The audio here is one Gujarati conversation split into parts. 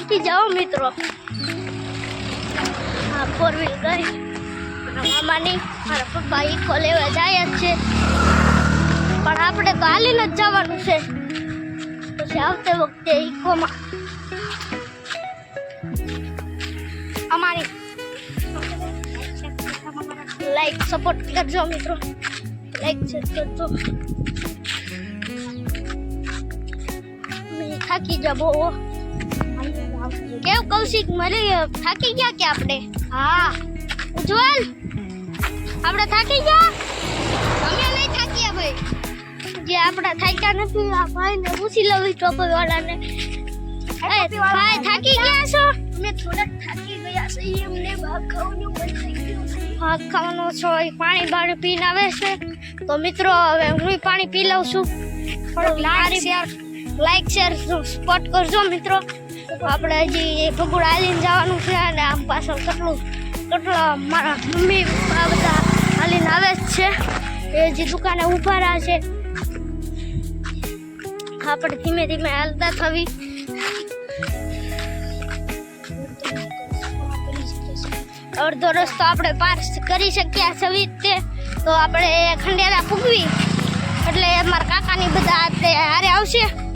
થાકી જાઓ મિત્રો. હા ફોર વ્હીલ ગઈ મામાની મારા પપ્પા ઈકો લેવા જાય જ છે. પણ આપણે તો હાલીને જ જવાનું છે. પછી આવતે વખતે ઈકોમાં અમારી લાઈક સપોર્ટ કરજો મિત્રો. લાઈક શેર કરજો. થાકી જાવ બહુ. કેવું કૌશિક મળી થાકી ગયા કે આપણે? હા. ઉજ્જવલ આપણે થાકી ગયા? અમે નહીં થાક્યા ભાઈ. જે આપણે થાક્યા નથી આ ભાઈને પૂછી લઉં ટોપર વાળાને ભાઈ થાકી ગયા છો? અમે થોડાક થાકી ગયા છે એમને ભાગ ખાવાનું બંધ થઈ ગયું છે. ભાગ ખાવાનો છો એ પાણી બાણી પીને આવે છે. તો મિત્રો હવે હું પાણી પી લઉં છું. થોડુંક like share like share support કરજો મિત્રો. આપણે હજી ભગુડ હાલીને જવાનું છે અને આમ પાછળ કેટલું કેટલા મારા મમ્મી આ બધા હાલીને આવે જ છે. એ હજી દુકાને ઊભા રહ્યા છે. આપણે ધીમે ધીમે હાલતા થવી. અડધો રસ્તો આપણે પાર કરી શક્યા સવી તે તો આપણે ખંડેરા પૂગવી એટલે મારા કાકાની બધા હારે આવશે.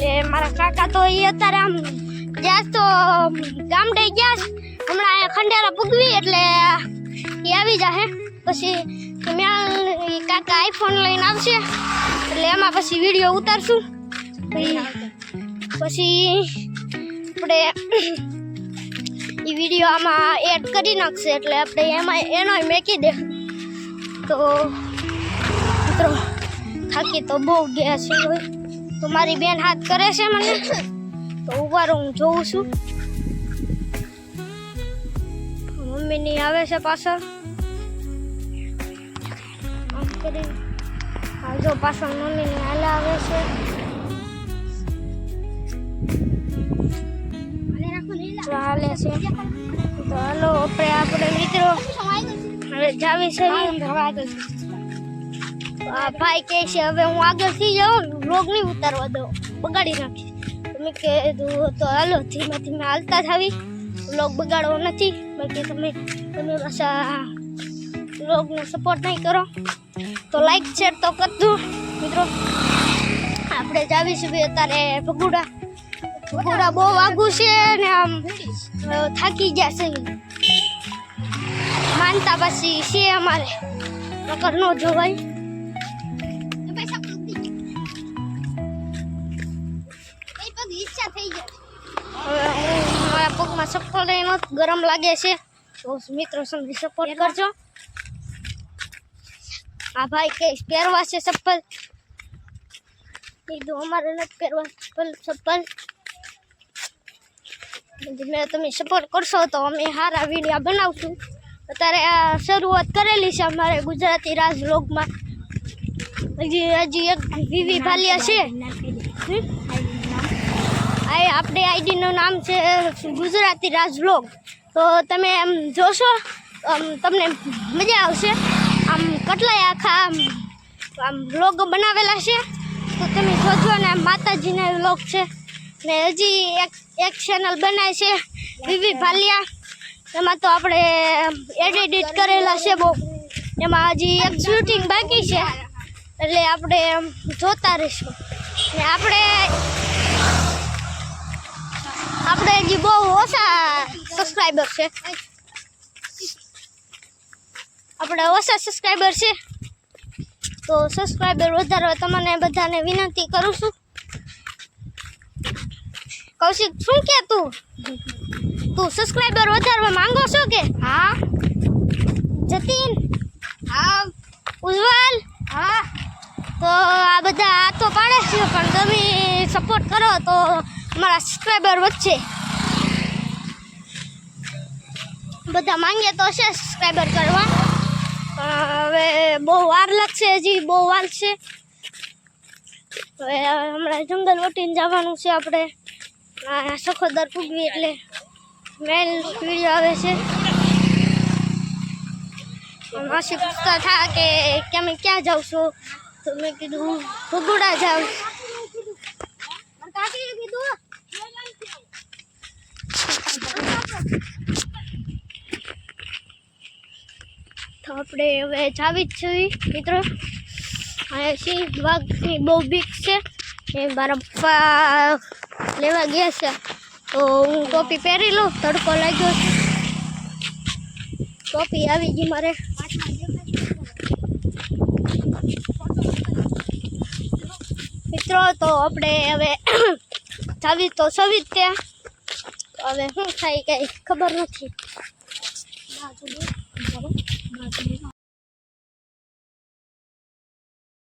એટલે મારા કાકા તો એ અત્યારે આમ જ્યાં તો ગામડે ગયા. હમણાં અહીંયા ખંડેરા પૂગવી એટલે એ આવી જશે પછી મેં કાકા આઈફોન લઈને આવશે. એટલે એમાં પછી વીડિયો ઉતારશું. પછી આપણે એ વીડિયો આમાં એડ કરી નાખશે. એટલે આપણે એમાં એનોય મેકી દે. તો મિત્રો, થાકી તો બહુ ગયા છે તો મારી બેન હાથ કરે છે મને. તો ઊભા રહો, હું જોઉં છું. મમ્મીની આવે છે પાછળ. આમ કરીને હા જો પાછળ મમ્મીની હાલ આવે છે. હાલે છે. તો હાલો આપણે આપણે મિત્રો. હવે જાવી છે. આ ભાઈ કહે છે હવે હું આગળથી જાઉં રોગ નહીં ઉતારવા દો, બગાડી નાખી તમે કીધું તો હાલો, ધીમે ધીમે હાલતા થાવી લોગ બગાડવો નથી, બાકી તમે તમે પાછા લોગનો સપોર્ટ નહીં કરો. તો લાઈક શેર તો કરજો મિત્રો, આપણે જાવીશું બી અત્યારે ભગુડા. ભગુડા બહુ વાગું છે ને આમ થાકી ગયા છે. માનતા પછી છે અમારે. નકર ન જોવાય. હવે હું મારા પગમાં ચપ્પલ લઈને ગરમ લાગે છે તો મિત્રો સમજી સપોર્ટ કરજો આ ભાઈ કે પહેરવા છે ચપ્પલ કીધું અમારે નથી પહેરવા ચપ્પલ ચપ્પલ મેં તમે સપોર્ટ કરશો તો અમે સારા વિડીયા બનાવશું અત્યારે આ શરૂઆત કરેલી છે અમારે ગુજરાતી રાજ વ્લોગમાં હજી હજી એક વિવી ભાલિયા છે? આ આપણે આઈડીનું નામ છે ગુજરાતી રાજ વ્લોગ તો તમે એમ જોશો તમને મજા આવશે. આમ કેટલાય આખા આમ બ્લોગ બનાવેલા છે. તો તમે જોજો ને માતાજીના વ્લોગ છે. ને હજી એક એક ચેનલ બનાવે છે વિવી ભાલિયા. એમાં તો આપણે એડિટ કરેલા છે બહુ. એમાં હજી એક શૂટિંગ બાકી છે. એટલે આપણે જોતા રહીશું. ને આપણે આપણે હજી બહુ ઓછા સબસ્ક્રાઈબર છે. આપણે ઓછા સબસ્ક્રાઈબર છે. તો સબસ્ક્રાઈબર વધારવા તમને બધાને વિનંતી કરું છું. કૌશિક શું કે તું? તું સબસ્ક્રાઈબર વધારવા માંગો છો કે? હા. જતીન? હા. ઉજ્જવલ? હા. તો આ બધા આ તો પાડે છે પણ તમે સપોર્ટ કરો તો અમારા સબસ્ક્રાઈબર વધશે બધા માંગે તો છે સબસ્ક્રાઈબર કરવા. હવે બહુ વાર લાગશે હજી, બહુ વાર છે. હવે હમણાં જંગલ વટીને જવાનું છે આપણે. સખોદર પૂગવી એટલે મેન વીડિયો આવે છે. માસી પૂછતા થા કે તમે ક્યાં જાવ છો? તો મેં કીધું ભગુડા જાઉં. તો આપણે હવે જાવી જ છીએ મિત્રો. અહીંયા સિંહ વાઘની બહુ બીક છે. એ મારા લેવા ગયા છે. તો હું ટોપી પહેરી લઉં, તડકો લાગ્યો છે. ટોપી આવી ગઈ મારે. મિત્રો, તો આપણે હવે જાવી તો સવી જ ત્યાં હવે શું થાય કઈ ખબર નથી.